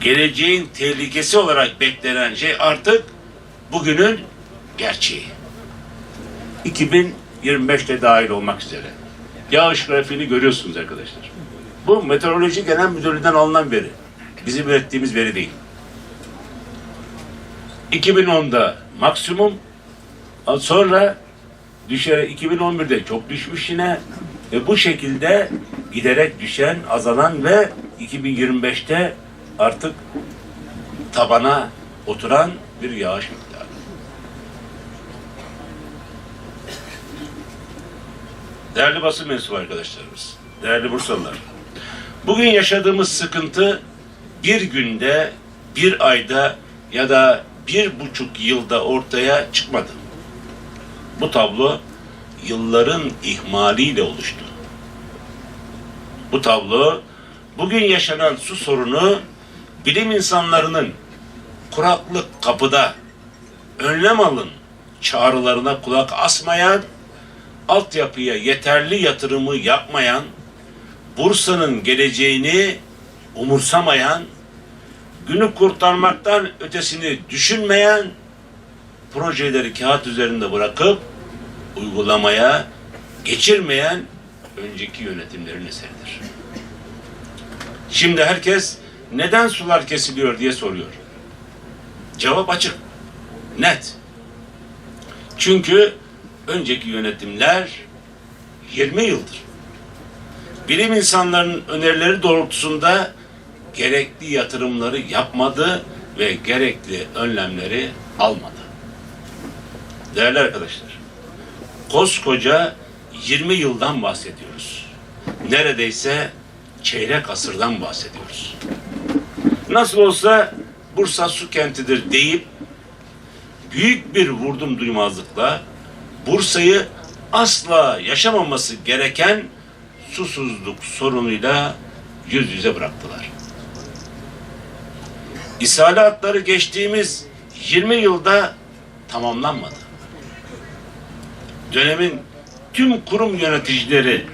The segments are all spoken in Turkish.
geleceğin tehlikesi olarak beklenen şey artık bugünün gerçeği. 2025'te dahil olmak üzere. Yağış grafiğini görüyorsunuz arkadaşlar. Bu Meteoroloji Genel Müdürlüğü'nden alınan veri. Bizim ürettiğimiz veri değil. 2010'da maksimum sonra düşerek 2011'de çok düşmüş yine ve bu şekilde giderek düşen, azalan ve 2025'te artık tabana oturan bir yağış miktarı. Değerli basın mensubu arkadaşlarımız, değerli Bursalılar. Bugün yaşadığımız sıkıntı bir günde, bir ayda ya da bir buçuk yılda ortaya çıkmadı. Bu tablo yılların ihmaliyle oluştu. Bu tablo bugün yaşanan su sorunu bilim insanlarının kuraklık kapıda önlem alın çağrılarına kulak asmayan, altyapıya yeterli yatırımı yapmayan, Bursa'nın geleceğini umursamayan, günü kurtarmaktan ötesini düşünmeyen, projeleri kağıt üzerinde bırakıp uygulamaya geçirmeyen önceki yönetimlerin eseridir. Şimdi herkes neden sular kesiliyor diye soruyor. Cevap açık, net. Çünkü önceki yönetimler 20 yıldır bilim insanlarının önerileri doğrultusunda gerekli yatırımları yapmadı ve gerekli önlemleri almadı. Değerli arkadaşlar, koskoca 20 yıldan bahsediyoruz. Neredeyse çeyrek asırdan bahsediyoruz. Nasıl olsa Bursa su kentidir deyip büyük bir vurdum duymazlıkla Bursa'yı asla yaşamaması gereken susuzluk sorunuyla yüz yüze bıraktılar. İshalatları geçtiğimiz 20 yılda tamamlanmadı. Dönemin tüm kurum yöneticileri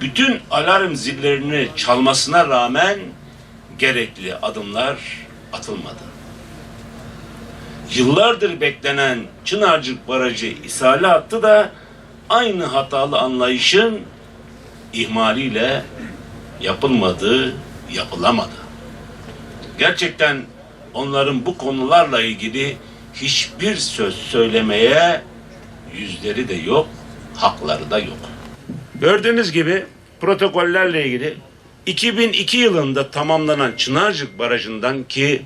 bütün alarm zillerini çalmasına rağmen gerekli adımlar atılmadı. Yıllardır beklenen Çınarcık Barajı ishale hattı da aynı hatalı anlayışın ihmaliyle yapılmadı, yapılamadı. Gerçekten onların bu konularla ilgili hiçbir söz söylemeye yüzleri de yok, hakları da yok. Gördüğünüz gibi protokollerle ilgili 2002 yılında tamamlanan Çınarcık Barajı'ndan ki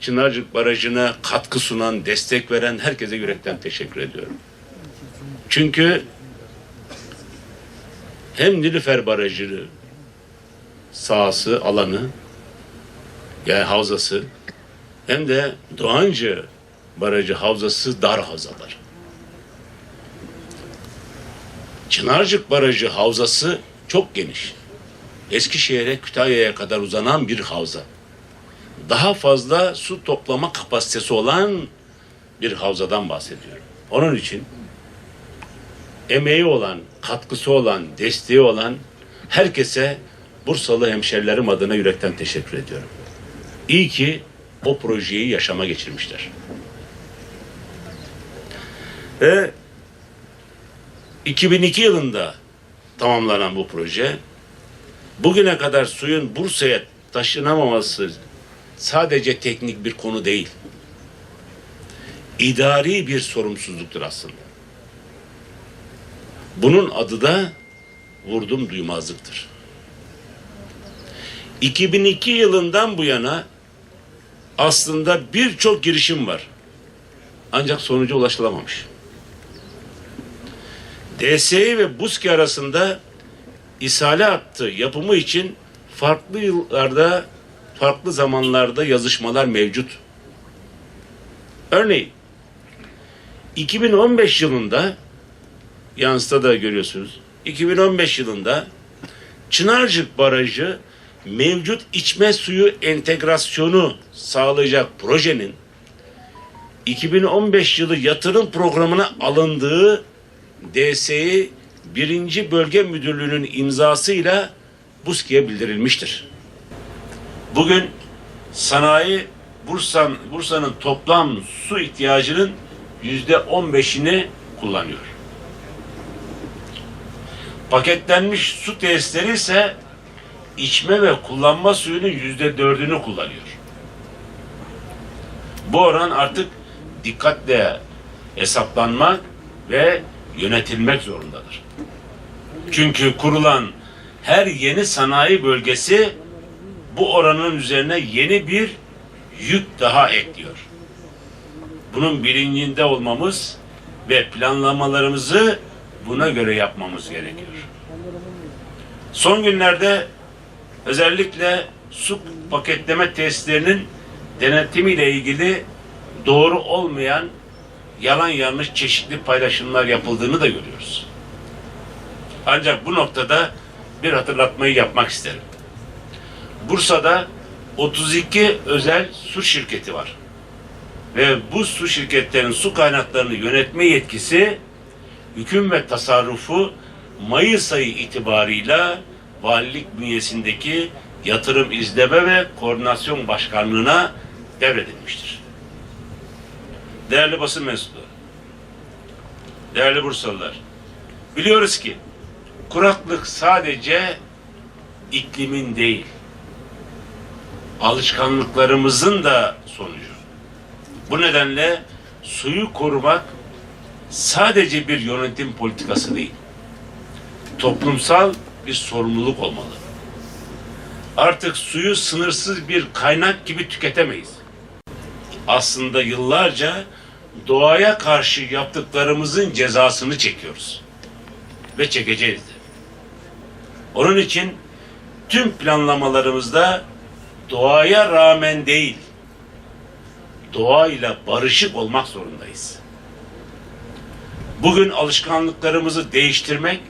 Çınarcık Barajı'na katkı sunan, destek veren herkese yürekten teşekkür ediyorum. Çünkü hem Nilüfer Barajı sahası, alanı, yani havzası hem de Doğancı Barajı havzası dar havzalar. Çınarcık Barajı havzası çok geniş. Eskişehir'e, Kütahya'ya kadar uzanan bir havza. Daha fazla su toplama kapasitesi olan bir havzadan bahsediyorum. Onun için emeği olan, katkısı olan, desteği olan herkese Bursalı hemşerilerim adına yürekten teşekkür ediyorum. İyi ki o projeyi yaşama geçirmişler. Ve 2002 yılında tamamlanan bu proje bugüne kadar suyun Bursa'ya taşınamaması sadece teknik bir konu değil. İdari bir sorumsuzluktur aslında. Bunun adı da vurdum duymazlıktır. 2002 yılından bu yana aslında birçok girişim var. Ancak sonuca ulaşılamamış. DSİ ve BUSKİ arasında ishale hattı yapımı için farklı yıllarda, farklı zamanlarda yazışmalar mevcut. Örneğin 2015 yılında yansıda da görüyorsunuz. 2015 yılında Çınarcık Barajı mevcut içme suyu entegrasyonu sağlayacak projenin 2015 yılı yatırım programına alındığı DSİ 1. Bölge Müdürlüğü'nün imzasıyla BUSKİ'ye bildirilmiştir. Bugün Sanayi Bursa'nın Bursa'nın toplam su ihtiyacının yüzde on beşini kullanıyor. Paketlenmiş su tesisleri ise içme ve kullanma suyunun yüzde dördünü kullanıyor. Bu oran artık dikkatle hesaplanmak ve yönetilmek zorundadır. Çünkü kurulan her yeni sanayi bölgesi bu oranın üzerine yeni bir yük daha ekliyor. Bunun bilincinde olmamız ve planlamalarımızı buna göre yapmamız gerekiyor. Son günlerde özellikle su paketleme tesislerinin denetimiyle ilgili doğru olmayan yalan yanlış çeşitli paylaşımlar yapıldığını da görüyoruz. Ancak bu noktada bir hatırlatmayı yapmak isterim. Bursa'da 32 özel su şirketi var. Ve bu su şirketlerinin su kaynaklarını yönetme yetkisi hüküm ve tasarrufu Mayıs ayı itibarıyla valilik bünyesindeki yatırım izleme ve koordinasyon başkanlığına devredilmiştir. Değerli basın mensupları, değerli Bursalılar, biliyoruz ki kuraklık sadece iklimin değil, alışkanlıklarımızın da sonucu. Bu nedenle suyu korumak sadece bir yönetim politikası değil, toplumsal bir sorumluluk olmalı. Artık suyu sınırsız bir kaynak gibi tüketemeyiz. Aslında yıllarca doğaya karşı yaptıklarımızın cezasını çekiyoruz. Ve çekeceğiz de. Onun için tüm planlamalarımızda doğaya rağmen değil, doğayla barışık olmak zorundayız. Bugün alışkanlıklarımızı değiştirmek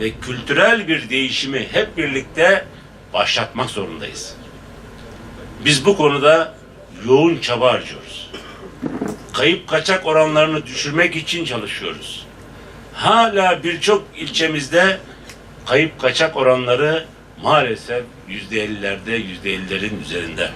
ve kültürel bir değişimi hep birlikte başlatmak zorundayız. Biz bu konuda yoğun çaba harcıyoruz. Kayıp kaçak oranlarını düşürmek için çalışıyoruz. Hala birçok ilçemizde kayıp kaçak oranları maalesef yüzde ellilerde, yüzde ellilerin üzerinde.